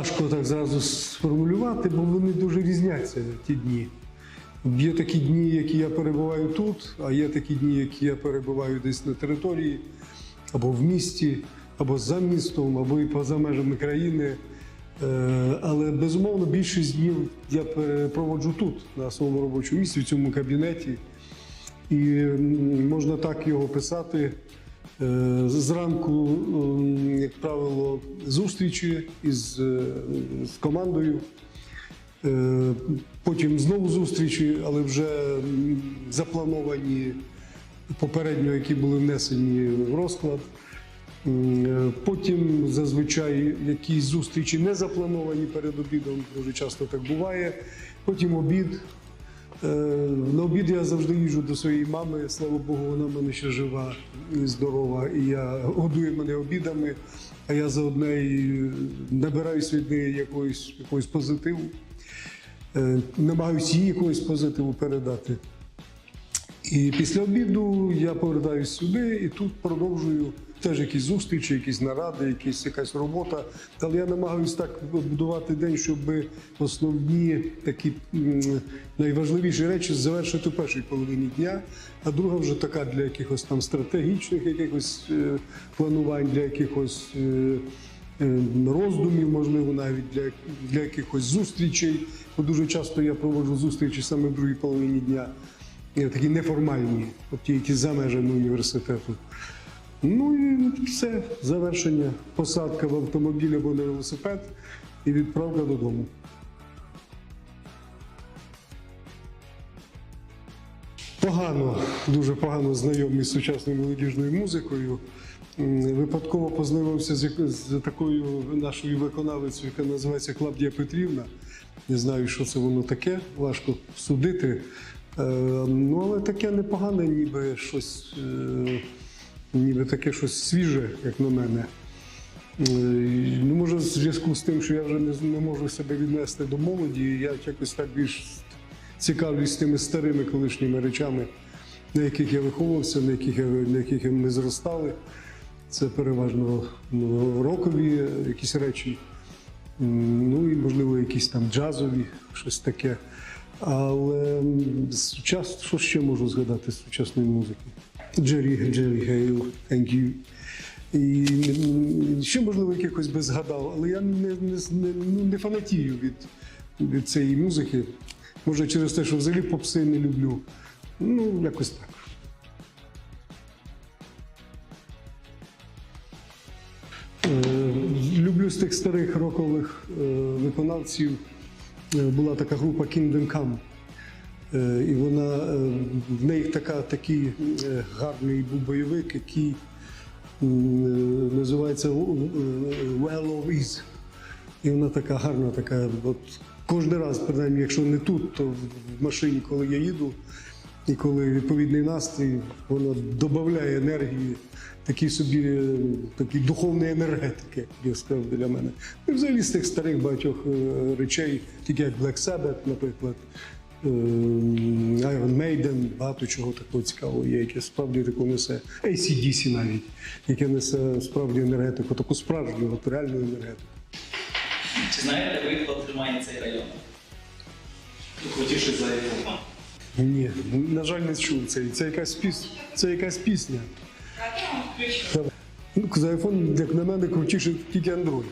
Важко так зразу сформулювати, бо вони дуже різняться ті дні. Є такі дні, які я перебуваю тут, а є такі дні, які я перебуваю десь на території, або в місті, або за містом, або і поза межами країни. Е, Але безумовно більшість днів я проводжу тут, на своєму робочому місці, в цьому кабінеті. І можна так його писати. Е, Зранку, як правило, зустрічі із е, з командою. Е, Потім знову зустрічі, але вже заплановані попередньо, які були внесені в розклад. Е, Потім зазвичай якісь зустрічі не заплановані перед обідом, дуже часто так буває. Потім обід. Е, На обід я завжди їжджу до своєї мами. Слава Богу, вона в мене ще жива і здорова. І я годує мене обідами, а я заодно і набираюсь від неї якогось, якогось позитиву. Е, Намагаюсь їй якогось позитиву передати. І після обіду я повертаюся сюди і тут продовжую теж якісь зустрічі, якісь наради, якісь, якась робота. Але я намагаюся так будувати день, щоб основні такі найважливіші речі завершити в першій половині дня, а друга вже така для якихось там стратегічних якихось е, планувань, для якихось. е, е, Роздумів, можливо, навіть для, для якихось зустрічей. Бо дуже часто я проводжу зустрічі саме в другій половині дня. Такі неформальні, ті, які за межами університету. Ну і все, завершення, посадка в автомобіль або на велосипед і відправка додому. Погано, дуже погано знайомий з сучасною молодіжною музикою. Випадково познайомився з, такою нашою виконавицею, яка називається Клавдія Петрівна. Не знаю, що це воно таке, важко судити. Е, ну, але таке непогане, ніби щось, е, ніби таке щось свіже, як на мене. Е, Ну, може, в зв'язку з тим, що я вже не, не можу себе віднести до молоді, я якось так більш цікавлюсь тими старими колишніми речами, на яких я виховувався, на яких, я, на яких ми зростали. Це переважно ну, рокові якісь речі, ну і, можливо, якісь там джазові, щось таке. Але сучас, що ще можу згадати з сучасної музики? Джері, Джері Гейл, Thank you. І ще, можливо, якихось би згадав, але я не, не, ну, не фанатію від, від цієї музики. Може, через те, що взагалі попси не люблю. Ну, якось так. Е, Люблю з тих старих рокових е, виконавців. е, Була така група Kingdom Come. Е, І вона е, в неї така, такий е, гарний був бойовик, який називається Well of Is. І вона така гарна, така. От кожен раз, принаймні, якщо не тут, то в машині, коли я їду, і коли відповідний настрій, воно додає енергії, такі собі такі духовної енергетики, я сказав для мене. І взагалі з тих старих багатьох речей, такі як Black Sabbath, наприклад. Е, Iron Maiden, багато чого такого цікавого є, яке справді таку несе. ACDC навіть, яке несе справді енергетику, таку справжню, от реальну енергетику. Чи знаєте ви, хто тримає цей район? Крутіше за Європу. Ні, на жаль, не чув це. Це якась пісня. Це якась пісня. Ну, за iPhone, як на мене, крутіше тільки Android.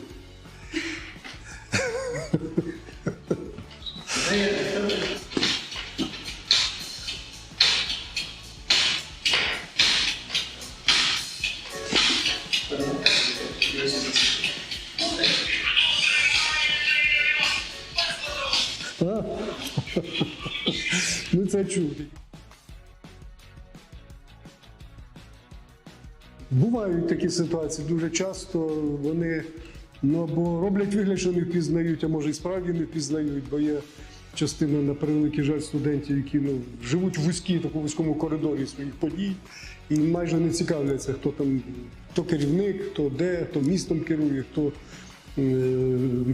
Бувають такі ситуації дуже часто. Вони ну, або роблять вигляд, що не впізнають, а може і справді не впізнають, бо є частина, на превеликий жаль, студентів, які ну, живуть в вузькій, такому вузькому коридорі своїх подій і майже не цікавляться, хто там, хто керівник, хто де, хто містом керує, хто. е,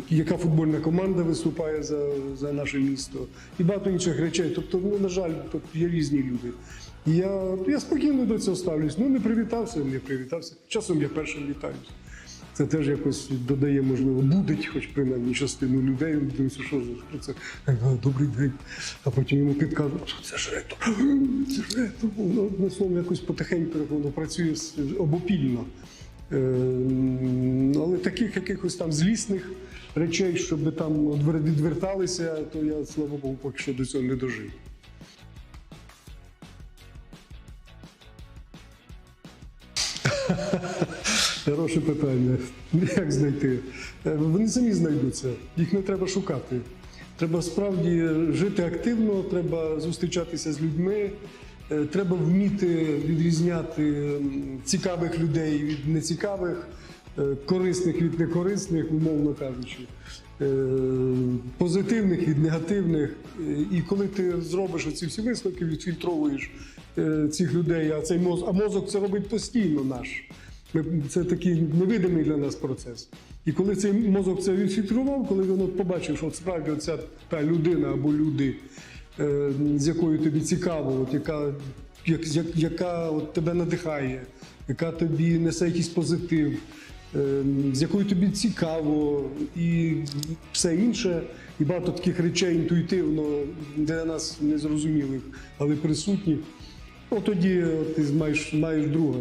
Яка футбольна команда виступає за, за наше місто і багато інших речей. Тобто, ну, на жаль, є різні люди. Я, я спокійно до цього ставлюсь. Ну, не привітався, не привітався. Часом я першим вітаюся. Це теж якось додає, можливо, будить, хоч принаймні частину людей. Дивиться, що що це добрий день. А потім йому підказують, що це ж ректор. Це ж ректор. Ну, одним словом, якось потихеньку воно працює обопільно. Е, Але таких якихось там злісних речей, щоб там відверталися, то я, слава Богу, поки що до цього не дожив. Хороше питання. Як знайти? Е, Вони самі знайдуться, їх не треба шукати. Треба справді жити активно, треба зустрічатися з людьми, е, треба вміти відрізняти цікавих людей від нецікавих, е, корисних від некорисних, умовно кажучи, позитивних від негативних. І коли ти зробиш оці всі висновки, відфільтровуєш цих людей, а цей мозок, а мозок це робить постійно наш. Це такий невидимий для нас процес. І коли цей мозок це відфільтрував, коли він от побачив, що от справді ця та людина або люди, е, з якою тобі цікаво, от яка, як, як, яка от тебе надихає, яка тобі несе якийсь позитив, е, з якою тобі цікаво, і все інше, і багато таких речей інтуїтивно для нас незрозумілих, але присутніх. От тоді ти маєш, маєш друга.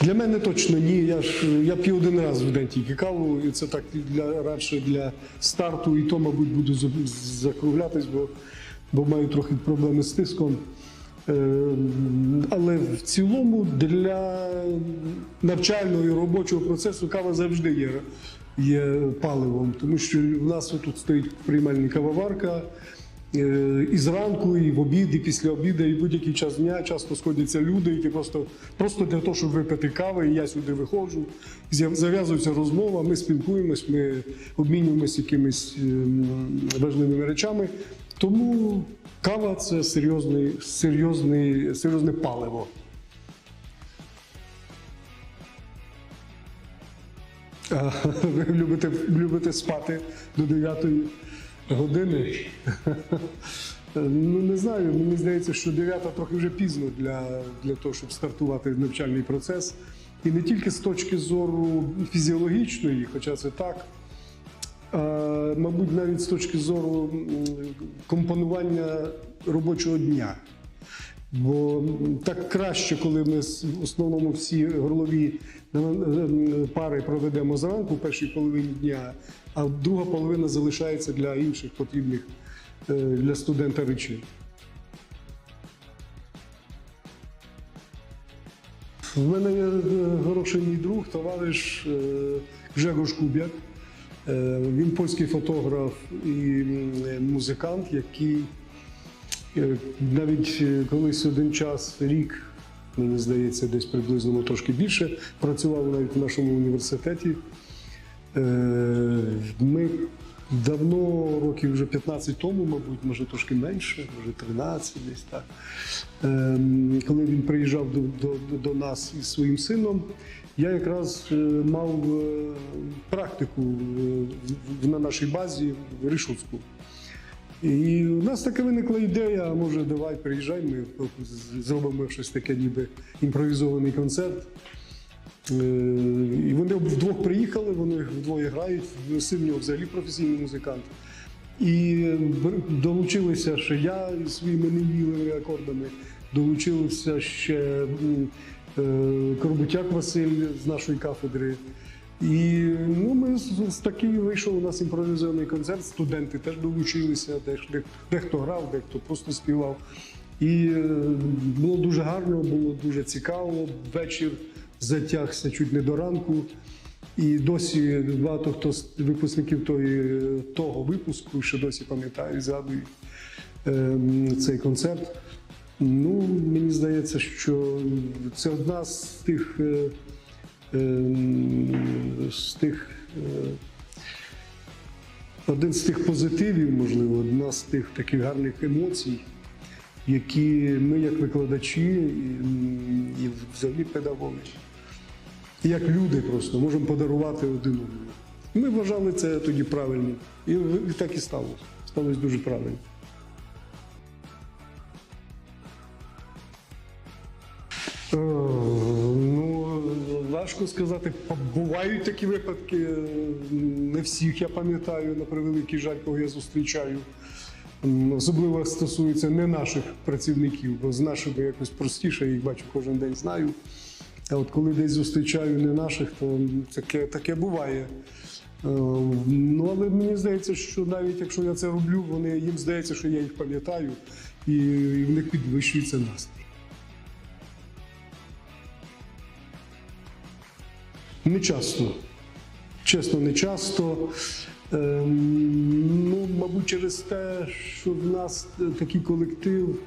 Для мене точно ні. Я ж я п'ю один раз в день тільки каву, і це так для радше для старту, і то, мабуть, буду закруглятись, бо, бо маю трохи проблеми з тиском. Е, Але в цілому для навчального і робочого процесу кава завжди є, є паливом, тому що в нас тут стоїть приймальна кавоварка. Е, І зранку, і в обід, і після обіду, і будь-який час дня часто сходяться люди, які просто, просто для того, щоб випити кави, і я сюди виходжу, зав'язується розмова, ми спілкуємось, ми обмінюємось якимись ем, важливими речами. Тому кава це серйозний, серйозний, серйозне паливо. Ви любите, любите спати до 9 години? Ну не знаю. Мені здається, що 9 трохи вже пізно для, для того, щоб стартувати навчальний процес. І не тільки з точки зору фізіологічної, хоча це так, мабуть, навіть з точки зору компонування робочого дня. Бо так краще, коли ми в основному всі горлові пари проведемо зранку в першій половині дня, а друга половина залишається для інших потрібних е, для студента речей. В мене є е, хороший мій друг, товариш е, Гжегош Куб'як. Е, Він польський фотограф і музикант, який Е, Навіть е, колись один час, рік, мені здається, десь приблизно трошки більше, працював навіть в нашому університеті. Е, Ми давно, років вже 15 тому, мабуть, може трошки менше, може 13 десь так. Е, Коли він приїжджав до, до, до нас із своїм сином, я якраз е, мав практику на нашій базі в Ришуцьку. І у нас така виникла ідея, а може, давай приїжджай, ми зробимо щось таке, ніби імпровізований концерт. Е, І вони вдвох приїхали, вони вдвоє грають. Син нього взагалі професійний музикант. І долучилися ще я зі своїми невмілими акордами, долучився ще е, Коробутяк Василь з нашої кафедри. І ну, ми з, такий вийшов у нас імпровізований концерт. Студенти теж долучилися, дехто грав, дехто просто співав. І е, було дуже гарно, було дуже цікаво. Вечір затягся чуть не до ранку. І досі багато хто з випускників тої, того випуску ще досі пам'ятають, згадують ем, цей концерт. Ну, мені здається, що це одна з тих, е, з тих е, один з тих позитивів, можливо, одна з тих таких гарних емоцій, які ми, як викладачі і, взагалі педагоги, як люди просто можемо подарувати один одному. Ми вважали це тоді правильним. І, так і сталося. Сталося дуже правильно. Ну, важко сказати. Бувають такі випадки. е, Не всіх я пам'ятаю, на превеликий жаль, кого я зустрічаю. Особливо стосується не наших працівників, бо з нашими якось простіше, я їх бачу кожен день знаю. А от коли десь зустрічаю не наших, то таке, таке буває. Е, Ну, але мені здається, що навіть якщо я це роблю, вони, їм здається, що я їх пам'ятаю, і, в них підвищується настрій. Не часто. Чесно, не часто. Ем, ну, мабуть, через те, що в нас такий колектив,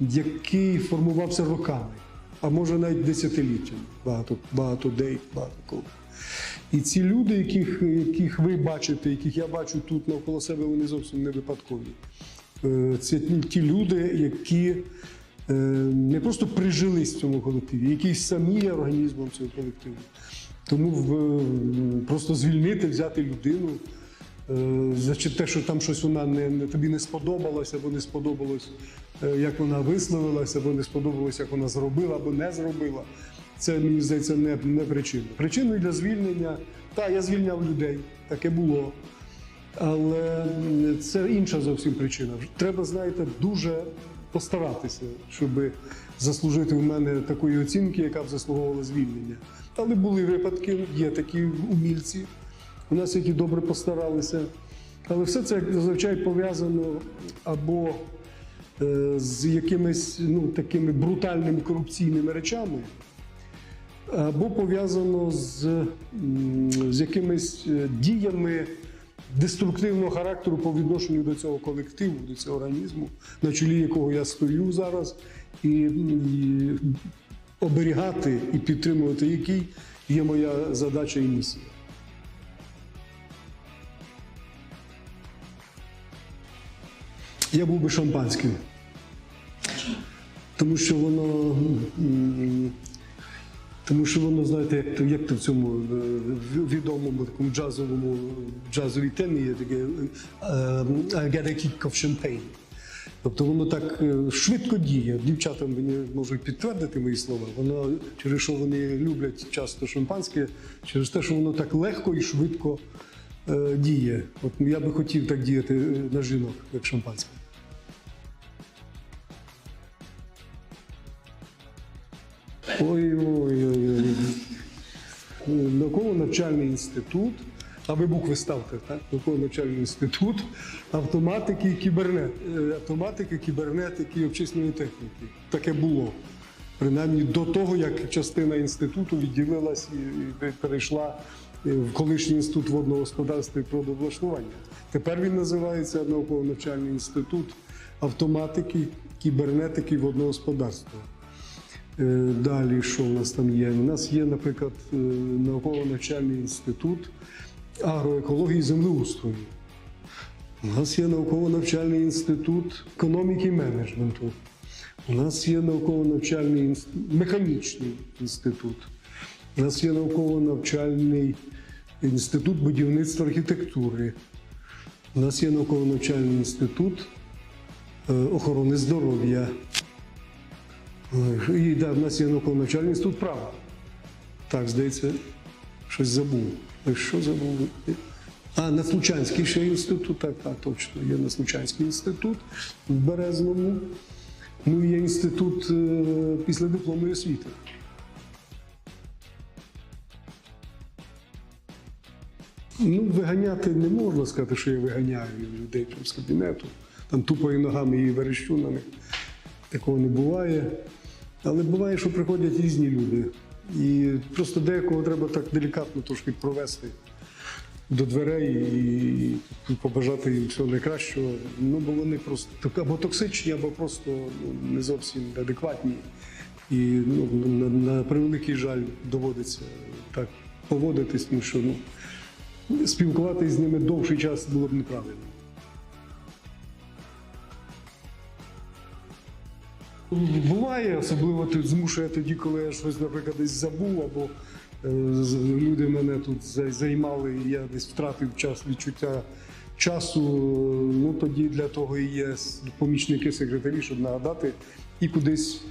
який формувався роками, а може навіть десятиліттями. Багато, багато деяких, багато кого. І ці люди, яких, яких ви бачите, яких я бачу тут навколо себе, вони зовсім не випадкові. Е, Це ті люди, які е, не просто прижились в цьому колективі, які самі є організмом цього колективу. Тому просто звільнити, взяти людину е, за те, що там щось вона не, не тобі не сподобалося, або не сподобалось, е, як вона висловилася, або не сподобалось, як вона зробила, або не зробила. Це мені здається не, не причина. Причиною для звільнення, так, я звільняв людей, таке було. Але це інша зовсім причина. Треба, знаєте, дуже постаратися, щоб заслужити в мене такої оцінки, яка б заслуговувала звільнення. Але були випадки, є такі умільці, у нас які добре постаралися. Але все це зазвичай пов'язано або е, з якимись ну, такими брутальними корупційними речами, або пов'язано з, з якимись е, діями деструктивного характеру по відношенню до цього колективу, до цього організму, на чолі якого я стою зараз, і, і оберігати і підтримувати який є моя задача і місія. Я був би шампанським. Тому що воно. Тому що воно, знаєте, як, то- як то в цьому е, відомому такому джазовому джазовій темі є таке е, I get a kick of champagne. Тобто воно так е, швидко діє. Дівчата мені можуть підтвердити мої слова. Воно через що вони люблять часто шампанське, через те, що воно так легко і швидко е, діє. От я би хотів так діяти е, на жінок, як шампанське. Ой-ой-ой. Науково-навчальний інститут, а ви букви ставте, так? Науково-навчальний інститут автоматики і кібернет, е, автоматики, кібернетики і обчисної техніки. Таке було. Принаймні до того, як частина інституту відділилась і перейшла е, в колишній інститут водного господарства і природовлаштування. Тепер він називається науково-навчальний інститут автоматики, кібернетики і водного господарства. Е, Далі, що в нас там є? У нас є, наприклад, науково-навчальний інститут агроекології і землеустрою. У нас є науково-навчальний інститут економіки і менеджменту. У нас є науково-навчальний інс- механічний інститут. У нас є науково-навчальний інститут будівництва архітектури. У нас є науково-навчальний інститут е, охорони здоров'я. Ой, І да, в нас є науково-навчальний інститут права. Так, здається, щось забув. Що забув? А, Наслучанський ще інститут, так, так, точно. Є Наслучанський інститут в Березному. Ну і є інститут е, післядипломної освіти. Ну, виганяти не можна сказати, що я виганяю людей там з кабінету. Там тупою ногами і верещу на них. Такого не буває. Але буває, що приходять різні люди. І просто деякого треба так делікатно трошки провести до дверей і побажати їм всього найкращого. Ну, бо вони просто або токсичні, або просто ну, не зовсім адекватні. І ну, на, на превеликий жаль доводиться так поводитись, тому що ну, спілкуватися з ними довший час було б неправильно. Буває, особливо тут змушує тоді, коли я щось, наприклад, десь забув, або е, люди мене тут займали, і я десь втратив час відчуття часу. Ну тоді для того і є помічники секретарі, щоб нагадати і кудись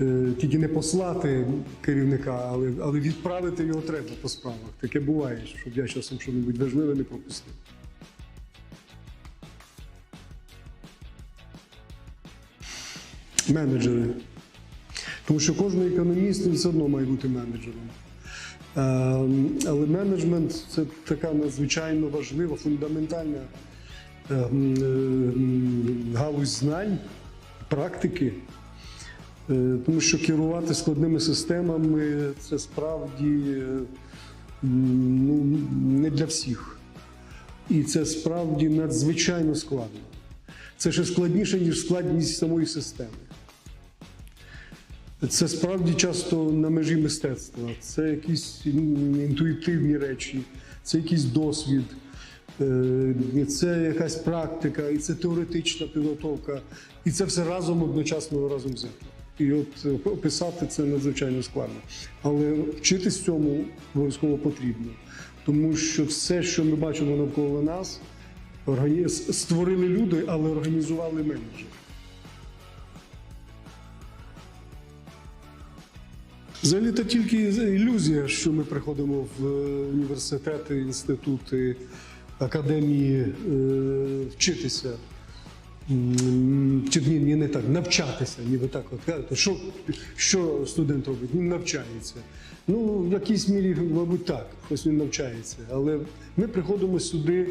е, тільки не послати керівника, але, але відправити його треба по справах. Таке буває, щоб я часом щось важливе не пропустив. Менеджери. Тому що кожен економіст він все одно має бути менеджером. Е, Але менеджмент це така надзвичайно важлива, фундаментальна е, м, е, м, галузь знань, практики. Е, Тому що керувати складними системами це справді е, ну, не для всіх. І це справді надзвичайно складно. Це ще складніше, ніж складність самої системи. Це справді часто на межі мистецтва. Це якісь інтуїтивні речі, це якийсь досвід, е, це якась практика, і це теоретична підготовка. І це все разом одночасно разом взято. І от е, описати це надзвичайно складно. Але вчитись цьому обов'язково потрібно. Тому що все, що ми бачимо навколо нас, створили люди, але організували менеджери. Взагалі то тільки ілюзія, що ми приходимо в е, університети, інститути, академії е, вчитися. Чи ні, ні, не так, навчатися, ніби так от кажете. Що, що студент робить? Він навчається. Ну, в якійсь мірі, мабуть, так, ось він навчається. Але ми приходимо сюди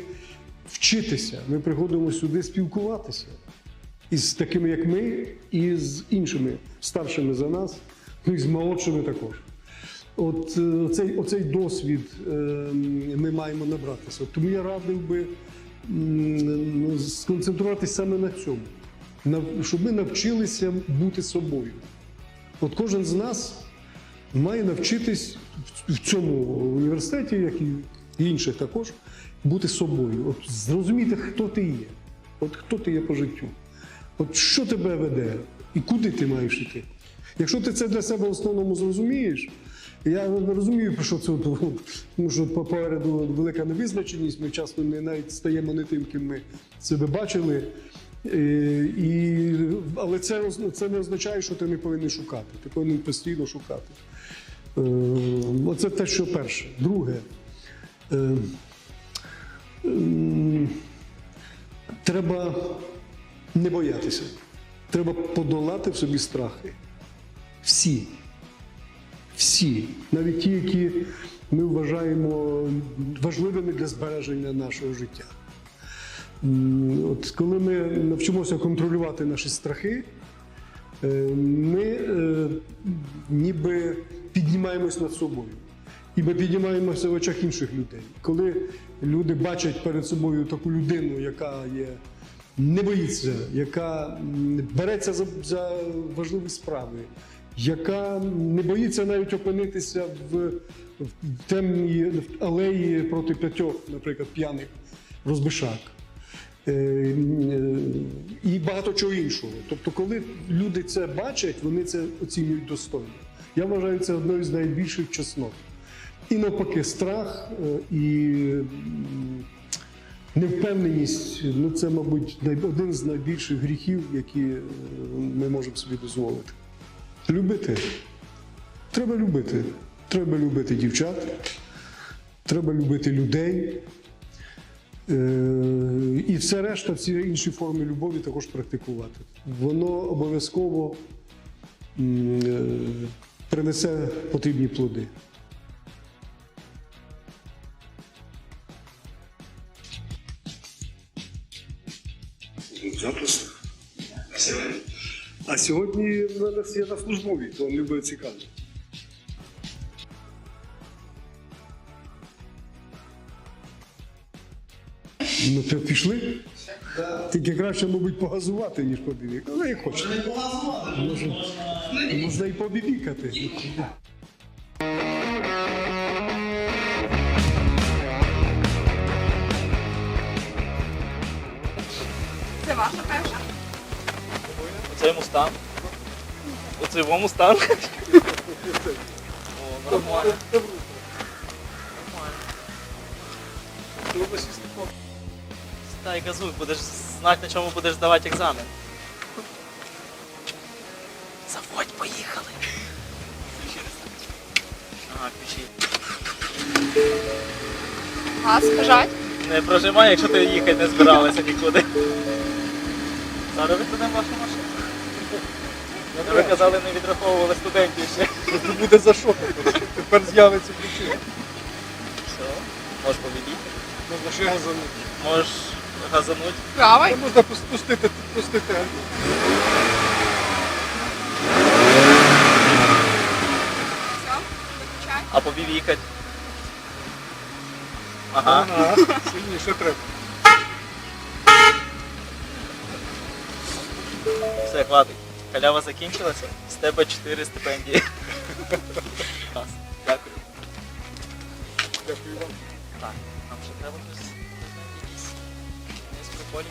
вчитися, ми приходимо сюди спілкуватися із такими, як ми, і з іншими старшими за нас, ну і з молодшими також. От е, оцей, оцей досвід е, ми маємо набратися. Тому я радив би ну, сконцентруватися саме на цьому, щоб ми навчилися бути собою. От кожен з нас має навчитись в- цьому університеті, як і інших також, бути собою. От зрозуміти, хто ти є. От хто ти є по життю. От що тебе веде і куди ти маєш іти. Якщо ти це для себе в основному зрозумієш, я розумію, про що це тому що попереду велика невизначеність, ми часто не навіть стаємо не тим, ким ми себе бачили. Е, І, але це, це не означає, що ти не повинен шукати. Ти повинен постійно шукати. Е, Оце те, що перше. Друге. Е, Треба не боятися. Треба подолати в собі страхи. Всі. Всі. Навіть ті, які ми вважаємо важливими для збереження нашого життя. От коли ми навчимося контролювати наші страхи, е, ми е, ніби піднімаємось над собою. І ми піднімаємося в очах інших людей. Коли люди бачать перед собою таку людину, яка є, не боїться, яка береться за, за важливі справи, яка не боїться навіть опинитися в, в темній алеї проти п'ятьох, наприклад, п'яних розбишак. Е, е, і багато чого іншого. Тобто, коли люди це бачать, вони це оцінюють достойно. Я вважаю, це одною з найбільших чеснот. І навпаки, страх е, і невпевненість ну це, мабуть, один з найбільших гріхів, які ми можемо собі дозволити. Любити. Треба любити. Треба любити дівчат, треба любити людей. Е, І все решта, всі інші форми любові також практикувати. Воно обов'язково е, принесе потрібні плоди. Запросто. А сьогодні в мене я на службовій, то він любить цікаво. Ну, то пішли? Тільки краще, мабуть, погазувати, ніж побібікати. Але як хочете. Можна, можна і побібікати. Оцей во мустанг. О, нормально. Стай, газуй, будеш знати, на чому будеш здавати екзамен. Заводь, поїхали. Ага, ключі. Газ, бажать. Не прожимай, якщо ти їхати не збиралася нікуди. Зараз викладемо вашу машину. Ви казали, не відраховували студентів ще. Це буде за що тепер? Тепер з'явиться причина. Все, можеш повідіти. Можна ще газанути. Можеш газануть. Правий. Можна пустити, пустити. Все, виключай. А побівікать. Ага. Ага, сильніше треба. Все, хватить. Халява закінчилася. З тебе 4 стипендії. Клас. Дякую. Дякую вам. Так, нам ще треба щось якісь якісь приколі.